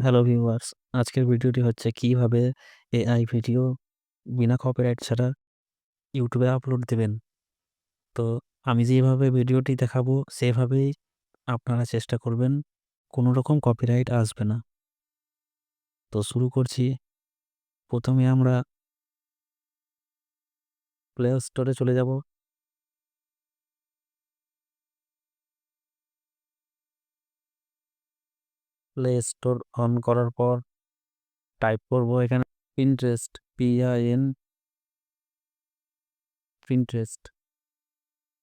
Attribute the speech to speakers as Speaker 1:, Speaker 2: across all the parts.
Speaker 1: Hello viewers আজকের ভিডিওটি হচ্ছে কীভাবে এআই ভিডিও বিনা কপিরাইট ছাড়া ইউটিউবে আপলোড দেবেন। তো আমি যেভাবে ভিডিওটি দেখাবো, সেভাবেই আপনারা চেষ্টা করবেন, কোনো রকম কপিরাইট আসবে না। তো শুরু করছি। প্রথমে আমরা প্লে স্টোরে চলে যাব। প্লে স্টোর অন করার পর টাইপ করব এখানে পিন্টারেস্ট পিআইএন পিন্টারেস্ট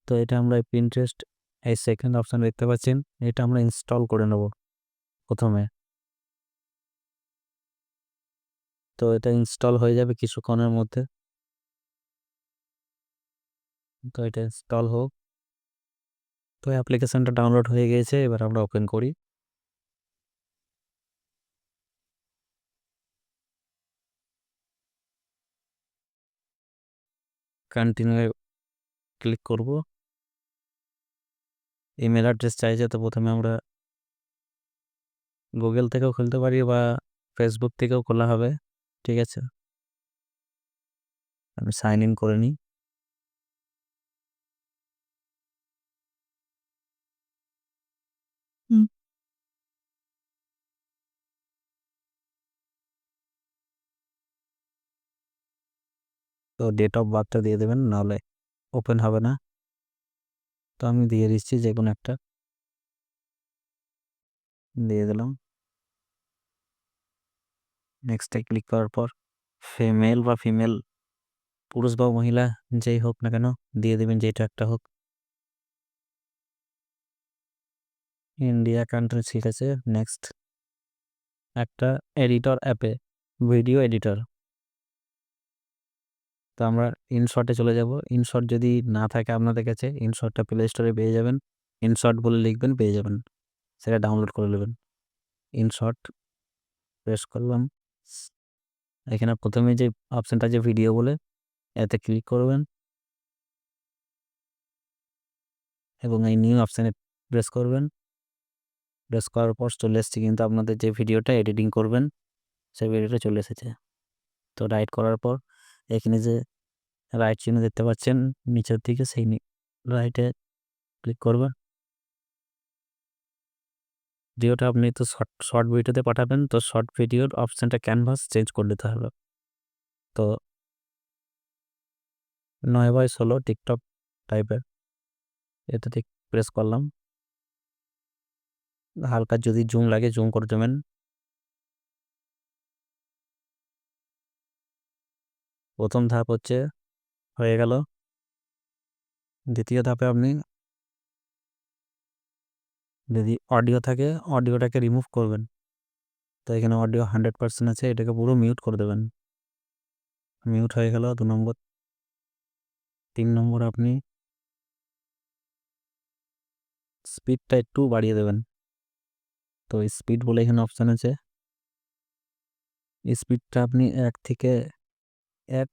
Speaker 1: তো এটা আমরা পিন্টারেস্ট এই সেকেন্ড অপশান দেখতে পাচ্ছেন এটা আমরা ইনস্টল করে নেব প্রথমে। তো এটা ইনস্টল হয়ে যাবে কিছুক্ষণের মধ্যে। তো এটা ইনস্টল হোক। তো অ্যাপ্লিকেশনটা ডাউনলোড হয়ে গিয়েছে, এবার আমরা ওপেন করি। কন্টিনিউ ক্লিক করব। ইমেল অ্যাড্রেস চাইছে তো প্রথমে আমরা গুগল থেকেও খুলতে পারি বা ফেসবুক থেকেও খোলা হবে, ঠিক আছে? আমি সাইন ইন করে নিই। তো ডেট অফ বার্থটা দিয়ে দেবেন, নাহলে ওপেন হবে না। তো আমি দিয়ে দিচ্ছি যে কোনো একটা। দিয়ে দিলাম। নেক্সটে ক্লিক করার পর ফিমেল বা ফিমেল পুরুষ বা মহিলা, যেই হোক না কেন, দিয়ে দেবেন যেটা একটা হোক। ইন্ডিয়া কান্ট্রি ঠিক আছে। নেক্সট একটা এডিটর অ্যাপে ভিডিও এডিটর তো আমরা ইনশটে চলে যাব। ইনশট যদি না থাকে আপনাদের কাছে ইনশটটা প্লে স্টোরে পেয়ে যাবেন। ইনশট বলে লিখবেন, পেয়ে যাবেন। সেটা ডাউনলোড করে নেবেন। ইনশট প্রেস করলাম। এখানে প্রথমে যে অপশানটা যে ভিডিও বলে, এতে ক্লিক করবেন। এবং এই নিউ অপশানে প্রেস করবেন। প্রেস করার পর চলে এসছে কিন্তু আপনাদের যে ভিডিওটা এডিটিং করবেন, সেই ভিডিওটা চলে এসেছে। তো রাইট করার পর এখানে যে রাইট চিহ্ন দেখতে পাচ্ছেন, নিচের দিকে সেই রাইটে ক্লিক করবেন ভিডিওটা আপনি তো শর্ট শর্ট ভিডিওতে পাঠাবেন, তো শর্ট ভিডিওর অপশানটা ক্যানভাস চেঞ্জ করে দিতে হবে। তো নয় বাই ষোলো টিকটক টাইপের এটা ঠিক প্রেস করলাম। হালকা যদি জুম লাগে জুম করে দেবেন। প্রথম ধাপ হচ্ছে, হয়ে গেল। দ্বিতীয় ধাপে আপনি যদি অডিও থাকে অডিওটাকে রিমুভ করবেন। তো এখানে অডিও হান্ড্রেড পার্সেন্ট আছে, এটাকে পুরো মিউট করে দেবেন। মিউট হয়ে গেল, দু নম্বর। তিন নম্বর আপনি স্পিডটা একটু বাড়িয়ে দেবেন। তো স্পিড বলে এখানে অপশান আছে। স্পিডটা আপনি এক থেকে এক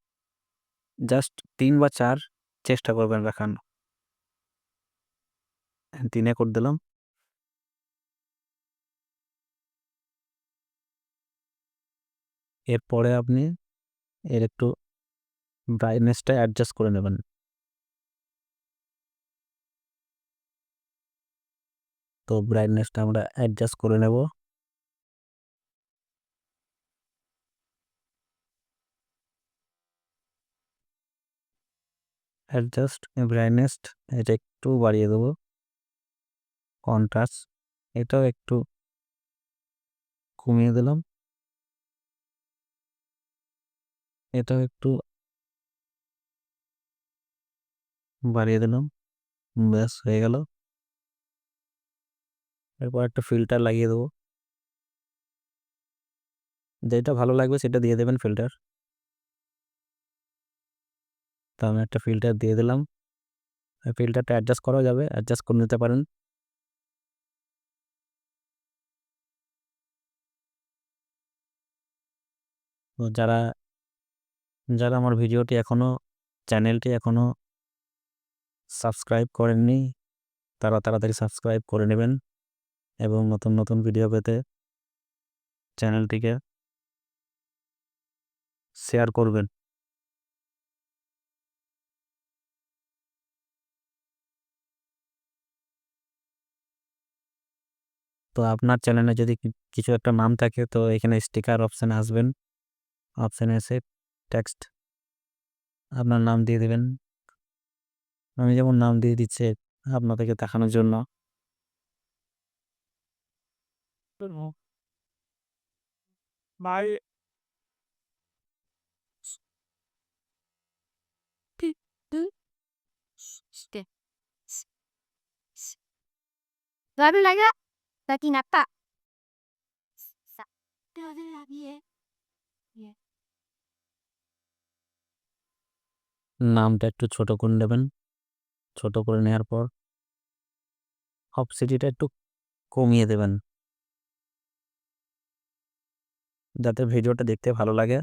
Speaker 1: জাস্ট তিন বা চার চেষ্টা করবেন রাখান তিনে করে দিলাম। এরপরে আপনি এর একটু ব্রাইটনেসটা অ্যাডজাস্ট করে নেবেন। তো ব্রাইটনেসটা আমরা অ্যাডজাস্ট করে নেব। অ্যাডজাস্ট ব্রাইটনেস এটা একটু বাড়িয়ে দেবো। কন্ট্রাস্ট এটাও একটু কমিয়ে দিলাম। এটাও একটু বাড়িয়ে দিলাম। ব্যাস, হয়ে গেল। এরপর একটা ফিল্টার লাগিয়ে দেবো। যেটা ভালো লাগবে সেটা দিয়ে দেবেন ফিল্টার তো আমি একটা ফিল্টার দিয়ে দিলাম। ফিল্টারটা অ্যাডজাস্ট করা যাবে অ্যাডজাস্ট করে নিতে পারেন। তো যারা যারা আমার ভিডিওটি এখনও চ্যানেলটি এখনও সাবস্ক্রাইব করেননি, তারা তাড়াতাড়ি সাবস্ক্রাইব করে নেবেন এবং নতুন নতুন ভিডিও পেতে চ্যানেলটিকে শেয়ার করবেন। তো আপনার চ্যানেলে যদি কিছু একটা নাম থাকে তো এখানে স্টিকার অপশানে আসবেন অপশানে এসে টেক্সট আপনার নাম দিয়ে দেবেন আমি যেমন নাম দিয়ে দিচ্ছি আপনাদেরকে দেখানোর জন্য
Speaker 2: ভাই
Speaker 3: Lalu Lalu lagi ya.
Speaker 1: নামটা একটু ছোট করে নেবেন। ছোট করে নেওয়ার পর অপসিটিটা একটু কমিয়ে দেবেন। যাতে ভিডিওটা দেখতে ভালো লাগে।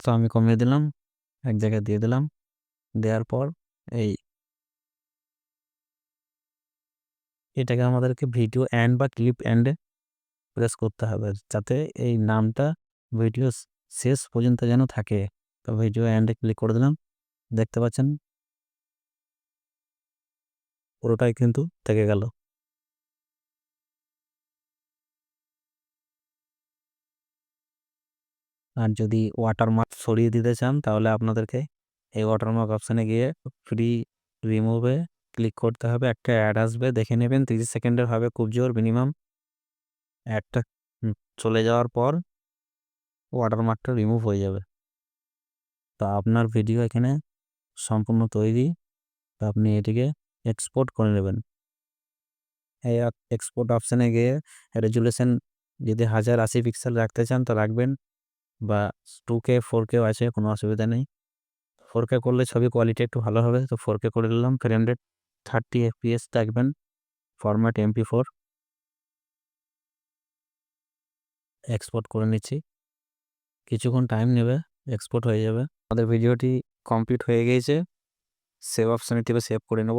Speaker 1: তো আমি কমিয়ে দিলাম। এক জায়গায় দিয়ে দিলাম। দেওয়ার পর এই এটাকে আমাদেরকে ভিডিও এন্ড বা ক্লিপ এন্ডে প্রেস করতে হবে যাতে এই নামটা ভিডিও শেষ পর্যন্ত যেন থাকে। তো ভিডিও এন্ডে ক্লিক করে দিলাম, দেখতে পাচ্ছেন? পুরোটাই কিন্তু থেকে গেল। আর যদি ওয়াটারমার্ক সরিয়ে দিতে চান তাহলে আপনাদেরকে এই ওয়াটারমার্ক অপশানে গিয়ে ফ্রি রিমুভে ক্লিক করতে হবে, একটা অ্যাড আসবে, দেখে নেবেন তিরিশ সেকেন্ডের হবে খুব জোর মিনিমাম অ্যাডটা চলে যাওয়ার পর ওয়াটারমার্কটা রিমুভ হয়ে যাবে। তা আপনার ভিডিও এখানে সম্পূর্ণ তৈরি। তা আপনি এটিকে এক্সপোর্ট করে নেবেন। এই এক্সপোর্ট অপশানে গিয়ে রেজুলেশন যদি হাজার আশি পিক্সেল রাখতে চান, তো রাখবেন বা টু কে ফোর কেও আছে, কোনো অসুবিধা নেই। ফোর কে করলে ছবি কোয়ালিটি একটু ভালো হবে, তো ফোর কে করে নিলাম ফ্রেম রেট থার্টি এফপিএস রাখবেন ফরম্যাট এমপি ফোর এক্সপোর্ট করে নিচ্ছি। কিছুক্ষণ টাইম নেবে এক্সপোর্ট হয়ে যাবে। আমাদের ভিডিওটি কমপ্লিট হয়ে গিয়েছে। সেভ অপশানে টিপে সেভ করে নেব।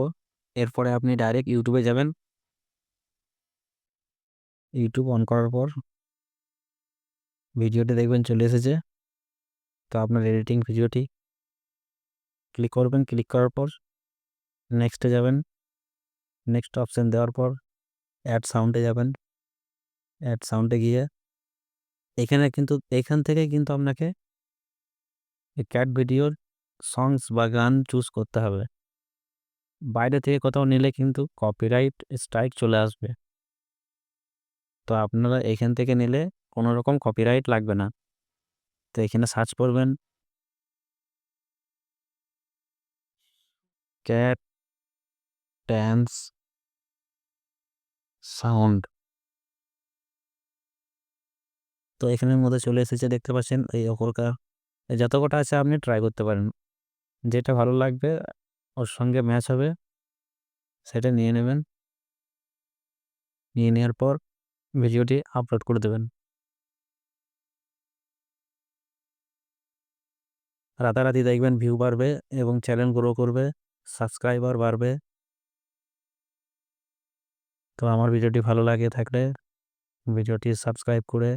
Speaker 1: এরপরে আপনি ডাইরেক্ট ইউটিউবে যাবেন। ইউটিউব অন করার পর ভিডিওটি দেখবেন চলে এসেছে। তো আপনার এডিটিং ভিডিওটি ক্লিক করবেন। ক্লিক করার পর নেক্সটে যাবেন। নেক্সট অপশান দেওয়ার পর অ্যাড সাউন্ডে যাবেন। অ্যাড সাউন্ডে গিয়ে এখানে কিন্তু, এখান থেকে কিন্তু আপনাকে ক্যাট ভিডিওর সংস বা গান চুজ করতে হবে। বাইরে থেকে কোথাও নিলে কিন্তু কপিরাইট স্ট্রাইক চলে আসবে। তো আপনারা এখান থেকে নিলে কোনো রকম কপিরাইট লাগবে না। তো এখানে সার্চ করবেন। ক্যাট ড্যান্স সাউন্ড তো এখানের মধ্যে চলে এসেছে, দেখতে পাচ্ছেন, এই অকরকা যত কটা আছে আপনি ট্রাই করতে পারেন। যেটা ভালো লাগবে, ওর সঙ্গে ম্যাচ হবে, সেটা নিয়ে নেবেন। নিয়ে নেওয়ার পর ভিডিওটি আপলোড করে দেবেন। রাতারাতি দেখবেন ভিউ বাড়বে এবং চ্যানেল গ্রো করবে সাবস্ক্রাইবার বাড়বে। তো আমার ভিডিওটি ভালো লাগে থাকলে ভিডিওটি সাবস্ক্রাইব করে